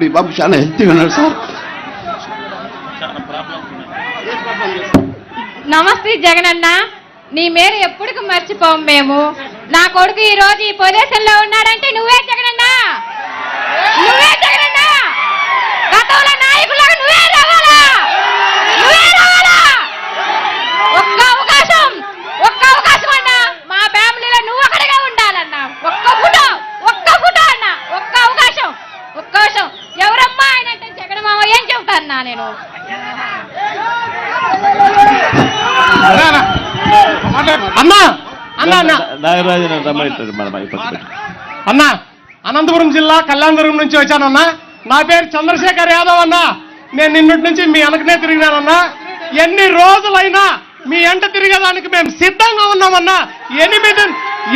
ఇప్పుడు ఈ బాబు చాలా హెల్తీగా ఉన్నాడు సార్. నమస్తే జగనన్న. నీ మేర ఎప్పటికి మర్చిపోం మేము. నా కొడుకు ఈ రోజు ఈ పొజిషన్లో ఉన్నాడంటే నువ్వే జగనన్న. చెబుతాన్నా నేను. అన్నా! అన్నా అన్నా! అనంతపురం జిల్లా కళ్యాణదుర్గం నుంచి వచ్చానన్నా. నా పేరు చంద్రశేఖర్ యాదవ్ అన్నా. నేను నిన్నటి నుంచి మీ వెనకనే తిరిగినానన్నా. ఎన్ని రోజులైనా మీ ఎంట తిరిగేదానికి మేము సిద్ధంగా ఉన్నామన్నా. ఎనిమిది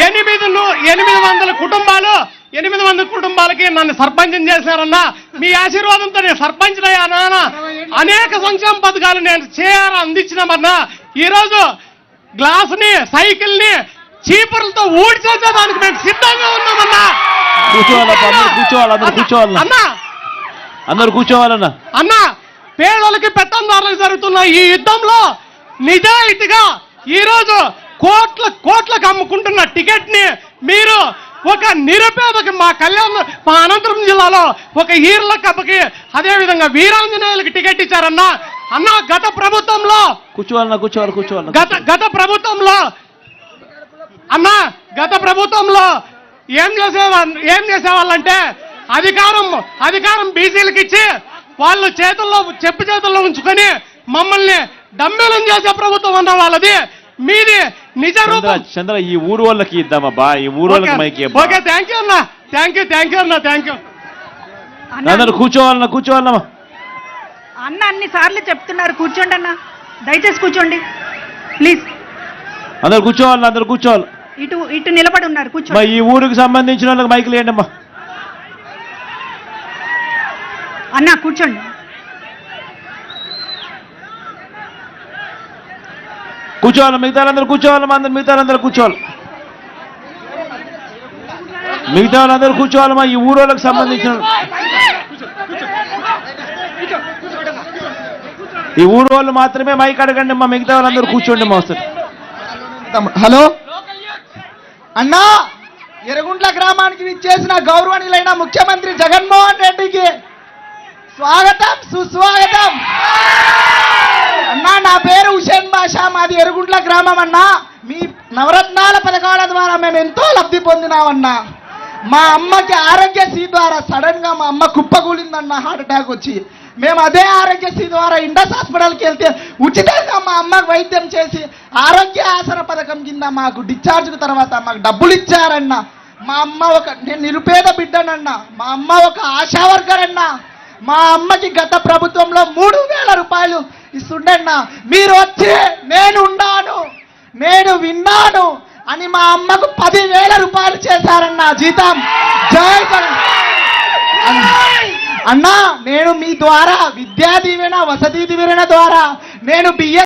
ఎనిమిది ను- ఎనిమిది వందల కుటుంబాలు ఎనిమిది వందల కుటుంబాలకి నన్ను సర్పంచం చేశారన్నా. మీ ఆశీర్వాదంతో నేను సర్పంచ్ అయ్యానా అనేక సంక్షేమ పథకాలు నేను చేయాలని అందించినామన్నా ఈరోజు గ్లాస్ని సైకిల్ని చీపుర్లతో ఊడ్చేసేదానికి మేము సిద్ధంగా ఉన్నామన్నా. కూర్చోవాలి, అందరూ కూర్చోవాలి. అన్నా అందరు కూర్చోవాలన్నా? అన్నా పేదలకి పెత్తందారులకు జరుగుతున్న ఈ యుద్ధంలో నిజాయితీగా ఈ రోజు కోట్ల కోట్లకు అమ్ముకుంటున్న టికెట్ని మీరు ఒక నిరుపేదకి మా కళ్యాణ్ మా అనంతపురం జిల్లాలో ఒక ఈర్ల కప్పకి అదే విధంగా వీరాంజనేయులకి టికెట్ ఇచ్చారన్నా అన్న గత ప్రభుత్వంలో కూర్చోవాలన్నా కూర్చోవాలి కూర్చోవాలి గత గత ప్రభుత్వంలో అన్నా గత ప్రభుత్వంలో ఏం చేసేవా ఏం చేసేవాళ్ళంటే అధికారం అధికారం బీసీలకు ఇచ్చి వాళ్ళు చేతుల్లో చెప్పు చేతుల్లో ఉంచుకొని మమ్మల్ని డంబేలం చేసే ప్రభుత్వం అన్న వాళ్ళది. మీది నిజ చంద్ర రూపం చంద్ర ఈ ఊరు వాళ్ళకి ఇద్దామబ్బా ఈ ఊరు వాళ్ళకి మైకి. ఓకే థ్యాంక్ యూ అన్న. థ్యాంక్ యూ థ్యాంక్ యూ అన్న థ్యాంక్ యూ అందరూ కూర్చోవాలన్నా కూర్చోవాలమ్మా అన్న అన్ని సార్లు చెప్తున్నారు కూర్చోండి అన్న. దయచేసి కూర్చోండి. ప్లీజ్ అందరు కూర్చోవాలన్నా అందరు కూర్చోవాలి. ఇటు ఇటు నిలబడి ఉన్నారు మా కూర్చోండి ఈ ఊరికి సంబంధించిన వాళ్ళకి మైకులు వేయండి అమ్మా అన్న కూర్చోండి. కూర్చోవాలి మిగతా అందరూ కూర్చోవాలి అందరు మిగతా అందరూ కూర్చోవాలి. మిగతా వాళ్ళందరూ కూర్చోవాలమ్మా ఈ ఊరోళ్ళకి సంబంధించిన ఈ ఊరు వాళ్ళు మాత్రమే మైక్ అడగండి అమ్మా మిగతా వాళ్ళందరూ కూర్చోండి మా వస్తారు హలో? అన్నా ఎరగుంట్ల గ్రామానికి విచ్చేసిన గౌరవనీయులైన ముఖ్యమంత్రి జగన్మోహన్ రెడ్డికి స్వాగతం సుస్వాగతం అన్నా నా పేరు హుసేన్ బాషా మాది ఎరుగుంట్ల గ్రామం అన్నా మీ నవరత్నాల పథకాల ద్వారా మేము ఎంతో లబ్ధి పొందినామన్నా మా అమ్మకి ఆరోగ్యశ్రీ ద్వారా సడన్గా మా అమ్మ కుప్పకూలిందన్న హార్ట్ అటాక్ వచ్చి మేము అదే ఆరోగ్యశ్రీ ద్వారా ఇండస్ హాస్పిటల్కి వెళ్తే ఉచితంగా మా అమ్మకు వైద్యం చేసి ఆరోగ్య ఆసన పథకం కింద మాకు డిశ్చార్జ్ తర్వాత మాకు డబ్బులు ఇచ్చారన్న మా అమ్మ ఒక నేను నిరుపేద బిడ్డనన్న మా అమ్మ ఒక ఆశా వర్కర్ అన్న మా అమ్మకి గత ప్రభుత్వంలో మూడు వేల రూపాయలు ఇస్తుండన్నా మీరు వచ్చి నేను ఉన్నాను నేను విన్నాను అని మా అమ్మకు పదివేల రూపాయలు చేశారన్న జీతం. జై అన్నా నేను మీ ద్వారా విద్యా దీవెన వసతి దీవెన ద్వారా నేను బిఎస్